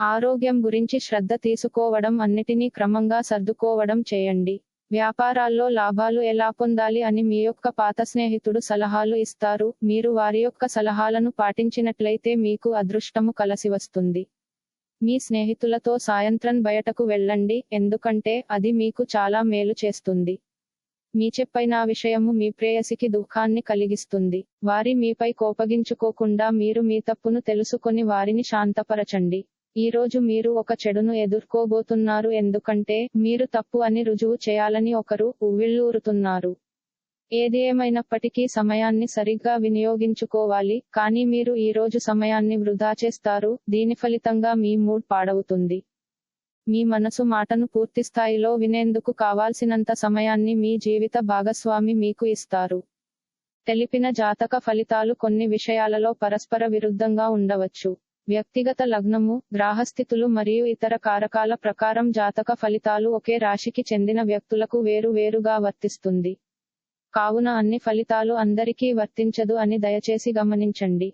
ఆరోగ్యం గురించి శ్రద్ధ తీసుకోవడం అన్నిటినీ క్రమంగా సర్దుకోవడం చేయండి. వ్యాపారాల్లో లాభాలు ఎలా పొందాలి అని మీ యొక్క పాత స్నేహితుడు సలహాలు ఇస్తారు. మీరు వారి యొక్క సలహాలను పాటించినట్లయితే మీకు అదృష్టము కలసి వస్తుంది. మీ స్నేహితులతో సాయంత్రం బయటకు వెళ్ళండి ఎందుకంటే అది మీకు చాలా మేలు చేస్తుంది. మీ చెప్పైన విషయము మీ ప్రేయసికి దుఃఖాన్ని కలిగిస్తుంది. వారి మీపై కోపగించుకోకుండా మీరు మీ తప్పును తెలుసుకొని వారిని శాంతపరచండి. ఈ రోజు మీరు ఒక చెడును ఎదుర్కోబోతున్నారు ఎందుకంటే మీరు తప్పు అని రుజువు చేయాలని ఒకరు ఉవ్విళ్ళూరుతున్నారు. ఏది ఏమైనప్పటికీ సమయాన్ని సరిగ్గా వినియోగించుకోవాలి కానీ మీరు ఈ రోజు సమయాన్ని వృధా చేస్తారు దీని ఫలితంగా మీ మూడ్ పాడవుతుంది. మీ మనసు మాటను పూర్తి స్థాయిలో వినేందుకు కావాల్సినంత సమయాన్ని మీ జీవిత భాగస్వామి మీకు ఇస్తారు. తెలిపిన జాతక ఫలితాలు కొన్ని విషయాలలో పరస్పర విరుద్ధంగా ఉండవచ్చు. వ్యక్తిగత లగ్నము గ్రాహస్థితులు మరియు ఇతర కారకాల ప్రకారం జాతక ఫలితాలు ఒకే రాశికి చెందిన వ్యక్తులకు వేరు వేరుగా వర్తిస్తుంది. కావున అన్ని ఫలితాలు అందరికీ వర్తించదు అని దయచేసి గమనించండి.